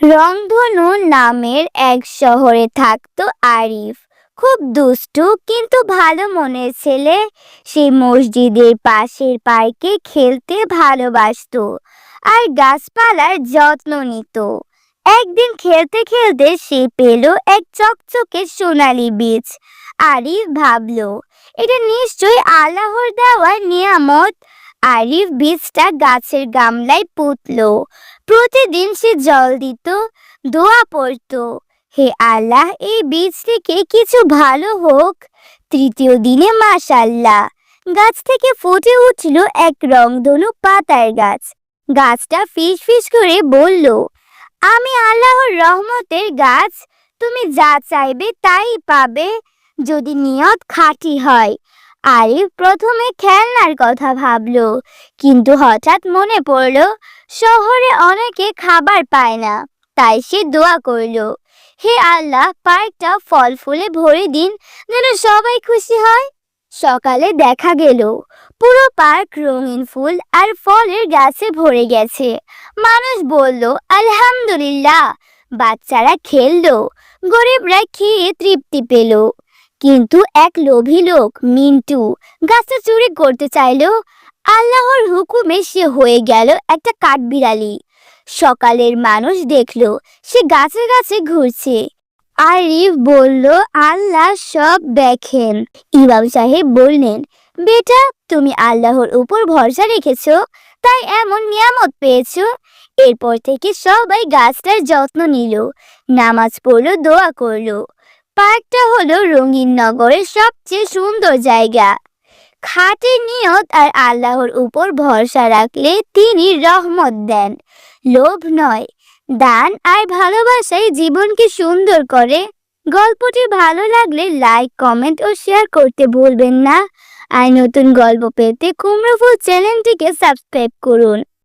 রংধনু নামের এক শহরে থাকতো আরিফ। খুব দুষ্টু, কিন্তু ভালো মনের ছেলে। সে মসজিদের পাশের পার্কে খেলতে ভালোবাসতো আর গাছপালার যত্ন নিত। একদিন খেলতে খেলতে সে পেল এক চকচকে সোনালী বীজ। আরিফ ভাবলো, এটা নিশ্চয়ই আল্লাহর দেওয়া নিয়ামত। আরিফ বীজটা গাছের গামলায় পুঁতলো। প্রতিদিন সে জল দিত, দোয়া পড়তো। হে আল্লাহ, এই বীজ থেকে কিছু ভালো হোক। তৃতীয় দিনে মাশাল্লাহ, গাছ থেকে ফুটে উঠল এক রংধনু পাতার গাছ। গাছটা ফিস ফিস করে বলল, আমি আল্লাহর রহমতের গাছ, তুমি যা চাইবে তাই পাবে। যদি নিয়ত খাঁটি হয় আরিফ প্রথমে খেলনার কথা ভাবল, কিন্তু হঠাৎ মনে পড়ল, শহরে অনেকে খাবার পায় না, তাই সে দোয়া করল, হে আল্লাহ, পার্কটা ফল ফুলে ভরে দিন, যেন সবাই খুশি হয়। সকালে দেখা গেল, পুরো পার্ক রঙিন ফুল আর ফলের গাছে ভরে গেছে। মানুষ বলল, আলহামদুলিল্লাহ। বাচ্চারা খেললো, গরিবরা খেয়ে তৃপ্তি পেল। কিন্তু এক লোভী লোক, মিন্টু, গাছটা চুরি করতে চাইলো। আল্লাহর হুকুমে সে হয়ে গেল একটা কাঠবিড়ালি। সকালের মানুষ দেখল, সে গাছে গাছে ঘুরছে। আরিফ বলল, আল্লাহ সব দেখেন। ইমাম সাহেব বললেন, বেটা, তুমি আল্লাহর উপর ভরসা রেখেছো, তাই এমন নিয়ামত পেয়েছ? এরপর থেকে সবাই গাছটার যত্ন নিল, নামাজ পড়ল, দোয়া করল। পার্কটা হলো রঙিন নগরের সবচেয়ে সুন্দর জায়গা। খাঁটি নিয়ত আর আল্লাহর উপর ভরসা রাখলে তিনি রহমত দেন। লোভ নয়, দান আর ভালোবাসাই জীবনকে সুন্দর করে। গল্পটি ভালো লাগলে লাইক, কমেন্ট ও শেয়ার করতে ভুলবেন না। আর নতুন গল্প পেতে কুমড়ো ফুল চ্যানেলটিকে সাবস্ক্রাইব করুন।